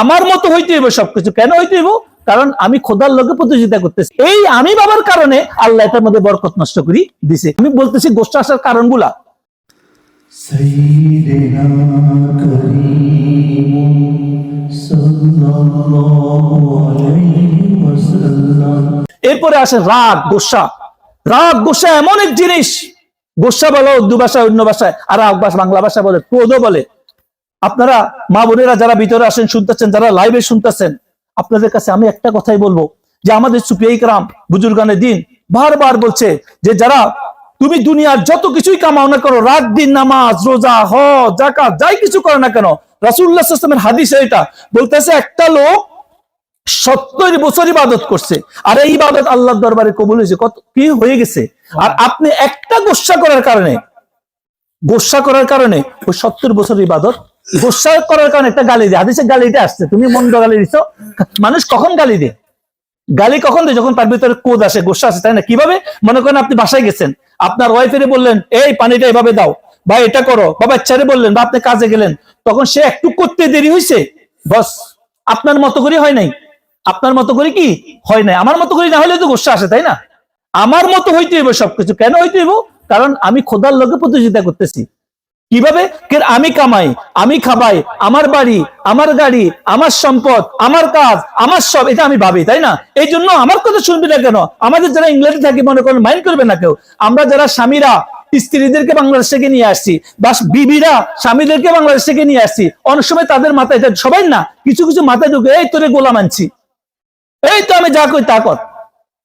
আমার মতো হইতে হইব সবকিছু। কেন হইতে হইব? কারণ আমি খোদার লোকে প্রতিযোগিতা করতেছি। এই আমি বাবার কারণে আল্লাহ এটার মধ্যে বরকত নষ্ট করি দিছে। আমি বলতেছি গোষ্ঠ আসার কারণগুলা এরপরে আসে রাগ, গোসা। রাগ, গোসা এমন এক জিনিস। গোসা বলো উর্দু ভাষায়, অন্য ভাষায় আর রাগ বাংলা ভাষা বলে ক্রোধ বলে। আপনারা মা বোনেরা যারা ভিতরে আসেন, শুনতেছেন, যারা লাইভে শুনতেছেন, আপনাদের কাছে আমি একটা কথাই বলব, যে আমাদের সুপিয়াই কারাম বুজুর্গানের দিন বারবার বলছে যে যারা তুমি দুনিয়ার যত কিছুই কামাও না করো, রাত দিন নামাজ, রোজা হ জাকাত যাই কিছু করো না কেন রাসুল্লাহ আসলামের হাদিস এটা, বলতেছে একটা লোক সত্তর বছর ইবাদত করছে, আর এই ইবাদত আল্লাহর দরবারে কবুল হয়েছে, কত কি হয়ে গেছে? আর আপনি একটা গোসা করার কারণে, গোসা করার কারণে ওই সত্তর বছর ইবাদত গোসা করার কারণে একটা গালি দিয়ে। হাদিসে গালিটা আসছে। তুমি মন্দ গালি দিছো। মানুষ কখন গালি দেয়? গালি কখন দেয়? যখন তার ভিতরে কোদ আসে, গোসা আসে, তাই না? কীভাবে? মনে করেন আপনি বাসায় গেছেন। আপনার ওয়াইফেরে বললেন, এই পানিটা এভাবে দাও। বা এটা করো। বা বাচ্চারে বললেন, বা আপনি কাজে গেলেন। তখন সে একটু করতে দেরি হয়েছে বস, আপনার মতো করে হয় নাই। আপনার মতো করে কি হয় নাই? আমার মতো করে না হলে তো গোসা আসে, তাই না? আমার মতো হইতে হইব সবকিছু। কেন হইতে হইব? কারণ আমি খোদার লোকে প্রতিযোগিতা করতেছি। কীভাবে? আমি কামাই, আমি খাবাই, আমার বাড়ি, আমার গাড়ি, আমার সম্পদ, আমার কাজ, আমার সব, এটা আমি ভাবি, তাই না? এই জন্য আমার কথা শুনবি না কেন? আমাদের যারা ইংল্যান্ডে থাকি, মনে করেন মাইন্ড করবে না কেউ। আমরা যারা স্বামীরা, স্ত্রীদেরকে বাংলাদেশ থেকে নিয়ে আসছি, বা বিবিরা স্বামীদেরকে বাংলাদেশ থেকে নিয়ে আসছি, অনেক সময় তাদের মাথায়, এটা সবাই না, কিছু কিছু মাথায় ঢুকে, এই তোরে গোলাম আনছি। এই তো আমি যা কই তা কর।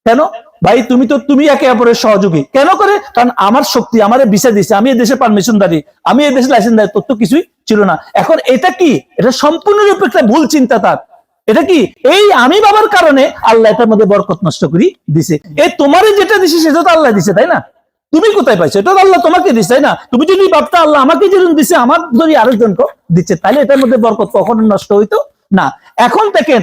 কেন? ভাই, তুমি তো, তুমি একে অপরের সহযোগী। কেন করে? কারণ আমার শক্তি আমার বিষয় দিচ্ছে আমি এই দেশে পারমিশন দাঁড়ি আমি এই দেশে লাইসেন্স দাঁড়ি তোর তো কিছুই ছিল না। এখন এটা কি? এটা সম্পূর্ণরূপে একটা ভুল চিন্তা তার। এটা কি? এই আমি বাবার কারণে আল্লাহ এটার মধ্যে বরকত নষ্ট করি দিছে। এই তোমারই যেটা দিছে, সেটা তো আল্লাহ দিছে, তাই না? তুমি কোথায় পাইছো? এটা তো আল্লাহ তোমাকে দিছে, তাই না? তুমি যদি ভাবতা আল্লাহ আমাকে যেরকম দিছে, আমার যদি আরেকজনকে দিচ্ছে, তাহলে এটার মধ্যে বরকত কখনো নষ্ট হইতো না। এখন দেখেন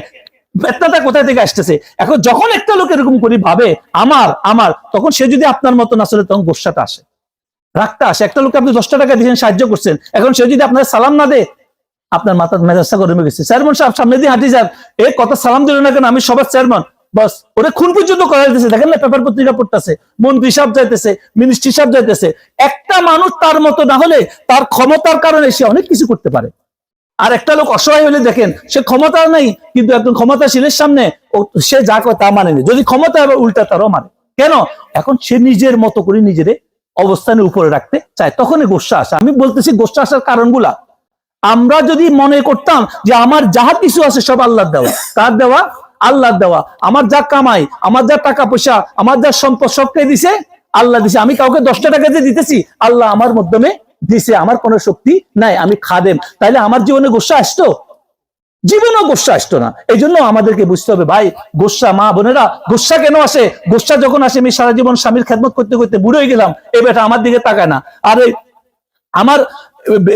বেতনাটা কোথায় থেকে আসতেছে? এখন যখন একটা লোক এরকম করি ভাবে, আমার আমার, তখন সে যদি আপনার মতন আসলে তখন গোসাটা আসে। রাখতে আসে। একটা লোককে আপনি দশটা টাকা দিয়েছেন, সাহায্য করছেন, এখন সে যদি আপনার সালাম না দে আপনার মাথার মেজাজটা গরমে গেছে। চেয়ারম্যান সাহেব, সামনে দিয়ে হাঁটি যান। এ কত সালাম দিল না কেন? আমি সবার চেয়ারম্যান। বস, ওরা খুন পর্যন্ত করা যাইতেছে দেখেন না, পেপার পত্রিকা পড়তেছে, মন্ত্রী সাহেব যাইতেছে, মিনিস্ট্রি সাহেব যাইতেছে। একটা মানুষ তার মতো না হলে তার ক্ষমতার কারণে সে অনেক কিছু করতে পারে। আর একটা লোক অসহায় হলে দেখেন, সে ক্ষমতা নাই, কিন্তু একজন ক্ষমতাশীলের সামনে সে যা করে তা মানেনি। যদি ক্ষমতা হবে উল্টা তারও মানে। কেন? এখন সে নিজের মতো করে নিজের অবস্থানে উপরে রাখতে চায়। তখনই গোসা আসে। আমি বলতেছি গোসা আসার কারণগুলা। আমরা যদি মনে করতাম যে আমার যাহা কিছু আছে সব আল্লাহ দেওয়া। তার দেওয়া? আল্লাহ দেওয়া। আমার যা কামাই, আমার যা টাকা পয়সা, আমার যা সম্পদ সবকে দিছে, আল্লাহ দিছে। আমি কাউকে দশটা টাকা দিয়ে দিতেছি, আল্লাহ আমার মাধ্যমে দিছে, আমার কোনো শক্তি নাই, আমি খাদেম। তাইলে আমার জীবনে গোসা আসতো? জীবনও গোসা আসতো না। এই জন্য আমাদেরকে বুঝতে হবে, ভাই, গোসা, মা, বোনেরা, গোসা কেন আসে? গোসা যখন আসে, আমি সারা জীবন স্বামীর খেদমত করতে করতে বুড়ো হয়ে গেলাম, এই বেটা আমার দিকে তাকায় না। আর, আমার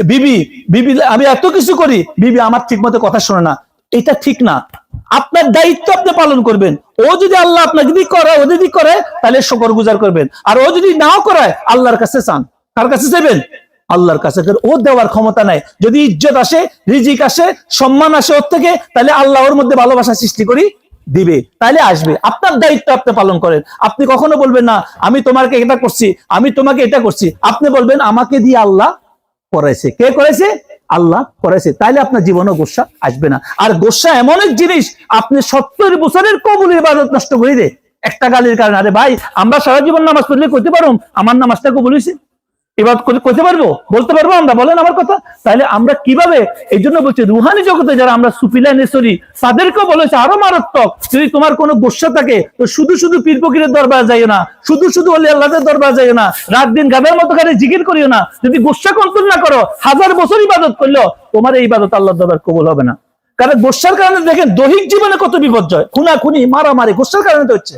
বিবি বিবি, আমি এত কিছু করি, বিবি আমার ঠিক মতো কথা শোনে না। এটা ঠিক না। আপনার দায়িত্ব আপনি পালন করবেন। ও যদি আল্লাহ আপনাকে যদি করে, ও যদি করে, তাহলে শকর গুজার করবেন। আর ও যদি নাও করায়, আল্লাহর কাছে চান। কার কাছে চাইবেন? আল্লাহর কাছে ও দেওয়ার ক্ষমতা নাই। যদি ইজ্জত আসে, রিজিক আসে, সম্মান আসে ওর থেকে, তাহলে আল্লাহ ওর মধ্যে ভালোবাসা সৃষ্টি করি দিবে, তাহলে আসবে। আপনার দায়িত্ব আপনি পালন করেন। আপনি কখনো বলবেন না, আমি তোমাকে এটা করছি, আমি তোমাকে এটা করছি। আপনি বলবেন, আমাকে দিয়ে আল্লাহ করেছে। কে করেছে? আল্লাহ করেছে। তাইলে আপনার জীবনে গোসা আসবে না। আর গোসা এমন এক জিনিস, আপনি সত্তর বছরের কবুল ইবাদত নষ্ট করে দে। একটা গালির কারণে। আরে ভাই, আমরা সারা জীবন নামাজ পড়লে করতে পারো আমার নামাজটা কবুল হয়েছে এবার করতে পারব? বলতে পারব আমরা? বলেন আমার কথা। তাহলে আমরা কীভাবে এই জন্য বলছি, রুহানি জগতে যারা আমরা সুফিলা নেসরি, তাদেরকেও বলেছে আরও মারাত্মক। যদি তোমার কোনো গোসা থাকে, তো শুধু শুধু পীর ফকিরের দরবার যাইও না। শুধু শুধু অলি আল্লাহদের দরবার যাইও না। রাত দিন গাবের মতো করে জিকির করিও না। যদি গোসা কন্ট্রোল না করো, হাজার বছর ইবাদত করলেও তোমার এই ইবাদত আল্লাহ দরবার কবল হবে না। কারণ গোসার কারণে দেখেন দৈহিক জীবনে কত বিপর্যয়। খুনা খুনি মারামারি, গোসার কারণে তো হচ্ছে।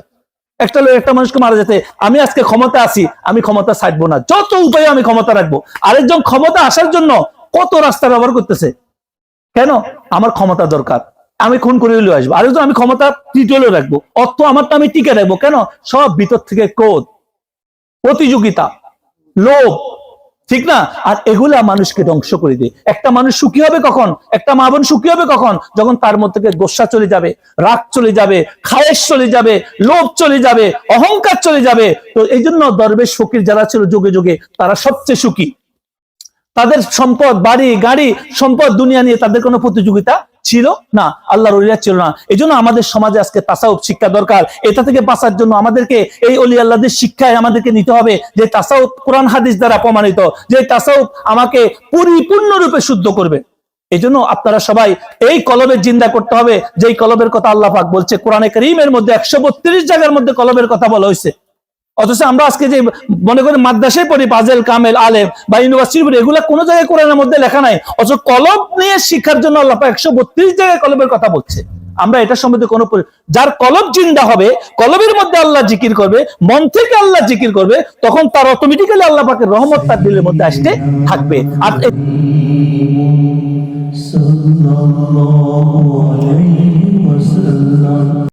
একটা লোক, একটা মানুষকে মারা যেতে, আমি আজকে ক্ষমতা আছি, আমি ক্ষমতা ছাড়বো না। যত উপায়ে আমি ক্ষমতা রাখব, আরেকজন ক্ষমতা আসার জন্য কত রাস্তা ব্যবহার করতেছে? কেন? আমার ক্ষমতা দরকার। আমি খুন করে হলেও আসব। আরেকজন, আমি ক্ষমতা টিটেলেও রাখব। অর্থ আমার তো আমি টিকে রাখব। কেন? সব ভিতর থেকে ক্রোধ, প্রতিযোগিতা, লোভ ঠিক না? আর এগুলা মানুষকে ধ্বংস করে দিয়ে। একটা মানুষ সুখী হবে কখন? একটা মা বোন সুখী হবে কখন? যখন তার মধ্যে গোসা চলে যাবে, রাগ চলে যাবে, খায়েশ চলে যাবে, লোভ চলে যাবে, অহংকার চলে যাবে। তো এই জন্য দরবেশ ফকির যারা ছিল যুগে যুগে, তারা সবচেয়ে সুখী। তাদের সম্পদ, বাড়ি, গাড়ি, সম্পদ, দুনিয়া নিয়ে তাদের কোনো প্রতিযোগিতা ছিল না, আল্লাহর অলিয়া ছিল না। এই আমাদের সমাজে আজকে তাসাউফ শিক্ষা দরকার। এটা থেকে বাঁচার জন্য আমাদেরকে এই অলি আল্লাহদের শিক্ষায় আমাদেরকে নিতে হবে যে তাসাউফ কোরআন হাদিস দ্বারা প্রমাণিত, যে তাসাউফ আমাকে পরিপূর্ণরূপে শুদ্ধ করবে। এই জন্য আপনারা সবাই এই কলবের জিন্দা করতে হবে। যেই কলবের কথা আল্লাহ পাক বলছে, কোরআনে করিমের মধ্যে একশো বত্রিশ জায়গার মধ্যে কলবের কথা বলা হয়েছে। অথচ আমরা আজকে যে মনে করি মাদ্রাসায় পড়ি, পাজেল, কামেল, আলেম বা ইউনিভার্সিটি পড়ি, এগুলো কোনো জায়গায় কোরআনের মধ্যে লেখা নাই। অথচ কলম নিয়ে শিক্ষার জন্য আল্লাহ একশো বত্রিশ জায়গায় কলমের কথা বলছে। আমরা এটা সম্বন্ধে কোনো যার কলব জিন্দা হবে কলবের মধ্যে আল্লাহ জিকির করবে, মন থেকে আল্লাহ জিকির করবে, তখন তার অটোমেটিক্যালি আল্লাহ পাকে রহমত তার দিলের মধ্যে আসতে থাকবে। আর